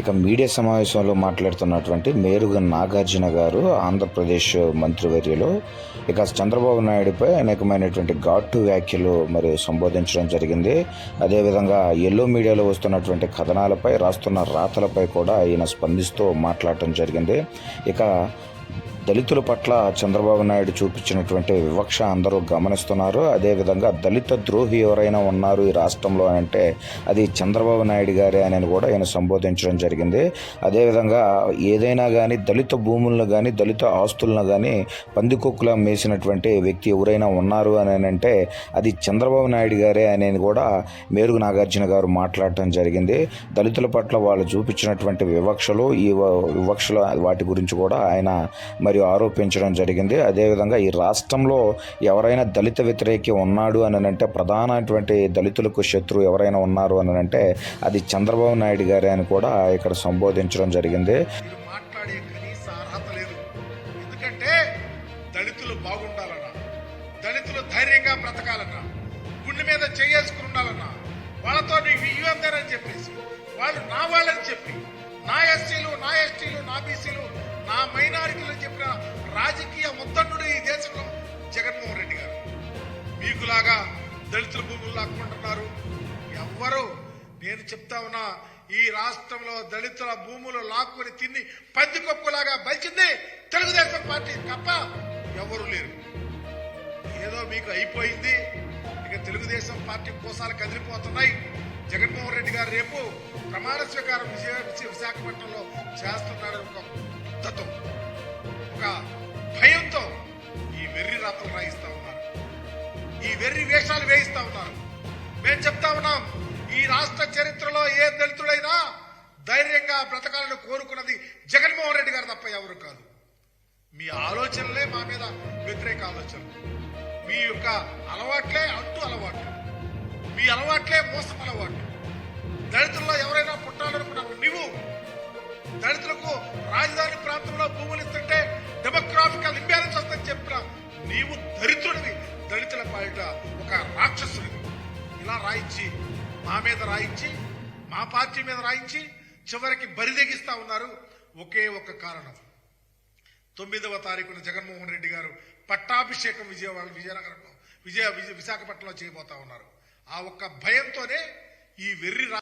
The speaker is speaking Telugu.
ఇక మీడియా సమావేశంలో మాట్లాడుతున్నటువంటి మేరుగ నాగార్జున గారు ఆంధ్రప్రదేశ్ మంత్రివర్యులు. ఇక చంద్రబాబు నాయుడుపై అనేకమైనటువంటి ఘాటు వ్యాఖ్యలు మరి సంబోధించడం జరిగింది. అదేవిధంగా ఎల్లో మీడియాలో వస్తున్నటువంటి కథనాలపై రాస్తున్న రాతలపై కూడా ఈయన స్పందిస్తూ మాట్లాడటం జరిగింది. ఇక దళితుల పట్ల చంద్రబాబు నాయుడు చూపించినటువంటి వివక్ష అందరూ గమనిస్తున్నారు. అదేవిధంగా దళిత ద్రోహి ఎవరైనా ఉన్నారు ఈ రాష్ట్రంలో అని అంటే అది చంద్రబాబు నాయుడు గారే అని కూడా ఆయన సంబోధించడం జరిగింది. అదేవిధంగా ఏదైనా కానీ దళిత భూములను కానీ దళిత ఆస్తులను కానీ పందికొక్కులా మేసినటువంటి వ్యక్తి ఎవరైనా ఉన్నారు అని అంటే అది చంద్రబాబు నాయుడు గారే అని కూడా మేరుగు నాగార్జున గారు మాట్లాడటం జరిగింది. దళితుల పట్ల వాళ్ళు చూపించినటువంటి వివక్షలు ఈ వివక్షలు వాటి గురించి కూడా ఆయన మరియు ఆరోపించడం జరిగింది. అదేవిధంగా ఈ రాష్ట్రంలో ఎవరైనా దళిత వ్యతిరేకి ఉన్నాడు అని అంటే ప్రధానటువంటి దళితులకు శత్రువు ఎవరైనా ఉన్నారు అని అంటే అది చంద్రబాబు నాయుడు గారే అని కూడా ఇక్కడ సంబోధించడం జరిగింది. మాట్లాడే కనీస అర్హత లేదు. ఎందుకంటే దళితులు బాగుండాలన్నా దళితులు ధైర్యంగా బ్రతకాలన్నా గుండె మీద చేసుకుని ఉండాలన్నా వాళ్ళతో ఇవ్వందరని చెప్పేసి వాళ్ళు నా వాళ్ళని చెప్పి నా ఎస్సీలు నా ఎస్టీలు నా బీసీలు నా మైనారిటీలు చెప్పిన రాజకీయ ముద్దన్నుడు ఈ దేశంలో జగన్మోహన్ రెడ్డి గారు. మీకులాగా దళితుల భూములు లాక్కుంటున్నారు. ఎవ్వరు నేను చెప్తా ఉన్నా ఈ రాష్ట్రంలో దళితుల భూములు లాక్కుని తిని పందికొప్పులాగా బలిచింది తెలుగుదేశం పార్టీ తప్ప ఎవరు లేరు. ఏదో మీకు అయిపోయింది ఇక తెలుగుదేశం పార్టీ కోసాలు కదిలిపోతున్నాయి. జగన్మోహన్ రెడ్డి గారు రేపు ప్రమాణ స్వీకారం విజయ విశాఖపట్నంలో చేస్తున్నారు. వేషాలు రాయిస్తా ఉన్నారు. ఈ వెర్రి వేషాలు వేయిస్తా ఉన్నారు. మేము చెప్తా ఉన్నాం ఈ రాష్ట్ర చరిత్రలో ఏ దళితుడైనా ధైర్యంగా బ్రతకాలని కోరుకున్నది జగన్మోహన్ రెడ్డి గారు తప్ప ఎవరు కాదు. మీ ఆలోచనలే మా మీద వ్యతిరేక ఆలోచనలు. మీ యొక్క అలవాట్లే అంటు అలవాట్లు. మీ అలవాట్లే మోసం అలవాట్లు. దళితుల్లో ఎవరైనా పుట్టాలనుకున్నావు నువ్వు దళితులకు రాజధాని నీవు దరిద్రుడివి. దళితుల పాలిట ఒక రాక్షసుడివి. ఇలా రాయించి మా మీద రాయించి మా పార్టీ మీద రాయించి చివరికి బరిదెగిస్తా ఉన్నారు ఒకే ఒక కారణం. తొమ్మిదవ తారీఖున జగన్మోహన్ రెడ్డి గారు పట్టాభిషేకం విజయవాడ విజయనగరంలో విజయ విజయ విశాఖపట్నంలో చేయబోతా ఉన్నారు. ఆ ఒక్క భయంతోనే ఈ వెర్రి